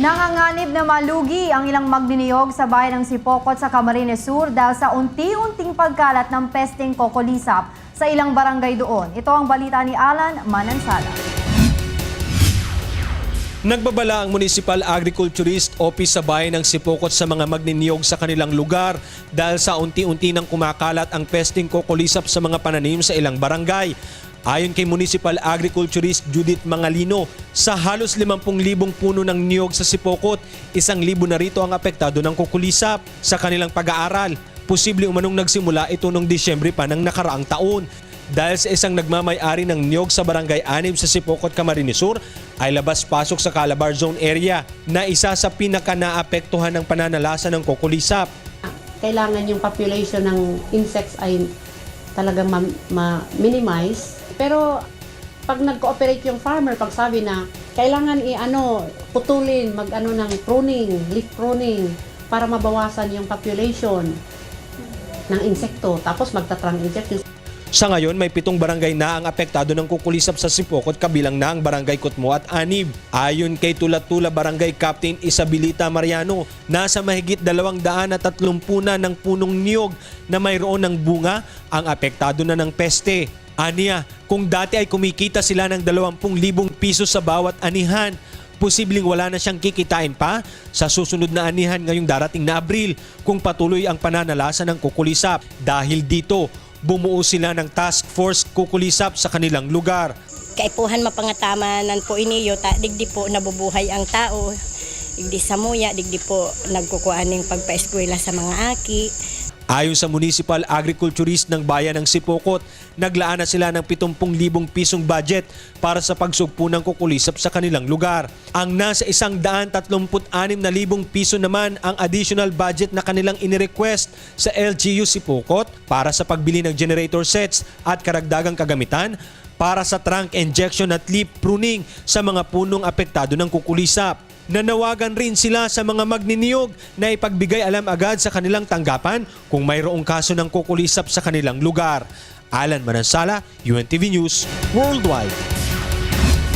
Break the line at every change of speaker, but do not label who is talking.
Nanganganib na malugi ang ilang magniniyog sa bayan ng Sipokot sa Camarines Sur dahil sa unti-unting pagkalat ng pesteng kokolisap sa ilang barangay doon. Ito ang balita ni Alan Manansala.
Nagbabala ang Municipal Agriculturist Office sa bayan ng Sipokot sa mga magniniyog sa kanilang lugar dahil sa unti-unti nang kumakalat ang pesting kokolisap sa mga pananim sa ilang barangay. Ayon kay Municipal Agriculturist Judith Mangalino, sa halos 50,000 puno ng niyog sa Sipokot, isang libo na rito ang apektado ng kukulisap. Sa kanilang pag-aaral, posible umanong nagsimula ito noong Disyembre pa ng nakaraang taon. Dahil sa isang nagmamay-ari ng niyog sa barangay Anib sa Sipokot, Camarines Sur, ay labas-pasok sa Calabar Zone area na isa sa pinaka-naapektuhan ng pananalasa ng kukulisap.
kailangan yung population ng insects ay talagang ma- ma-minimize. Pero pag nag-cooperate yung farmer, pag sabi na kailangan i-ano, putulin, mag-ano ng pruning, leaf pruning para mabawasan yung population ng insekto. Tapos magtatrang injection.
Sa ngayon, may pitong barangay na ang apektado ng kukulisap sa Sipokot kabilang na ang barangay Kutmo at Anib. Ayon kay Tulatula Barangay Captain Isabilita Mariano, nasa mahigit 230 na ng punong niyog na mayroon ng bunga ang apektado na ng peste. Aniya, kung dati ay kumikita sila ng 20,000 piso sa bawat anihan, posibleng wala na siyang kikitain pa sa susunod na anihan ngayong darating na Abril kung patuloy ang pananalasa ng kukulisap. Dahil dito, bumuo sila ng task force kukulisap sa kanilang lugar.
kaipuhan mapangataman po iniyo ta digdi po nabubuhay ang tao digdi sa muya digdi po nagkukuan ng pagpaeskwela sa mga aki
Ayon sa Municipal Agriculturist ng Bayan ng Sipokot, naglaan na sila ng 70,000 pisong budget para sa pagsugpo ng kukulisap sa kanilang lugar. Ang nasa 136,000 piso naman ang additional budget na kanilang inirequest sa LGU Sipokot para sa pagbili ng generator sets at karagdagang kagamitan para sa trunk injection at leaf pruning sa mga punong apektado ng kukulisap. Nanawagan rin sila sa mga magniniyog na ipagbigay alam agad sa kanilang tanggapan kung mayroong kaso ng kukulisap sa kanilang lugar. Alan Manansala, UNTV News, Worldwide.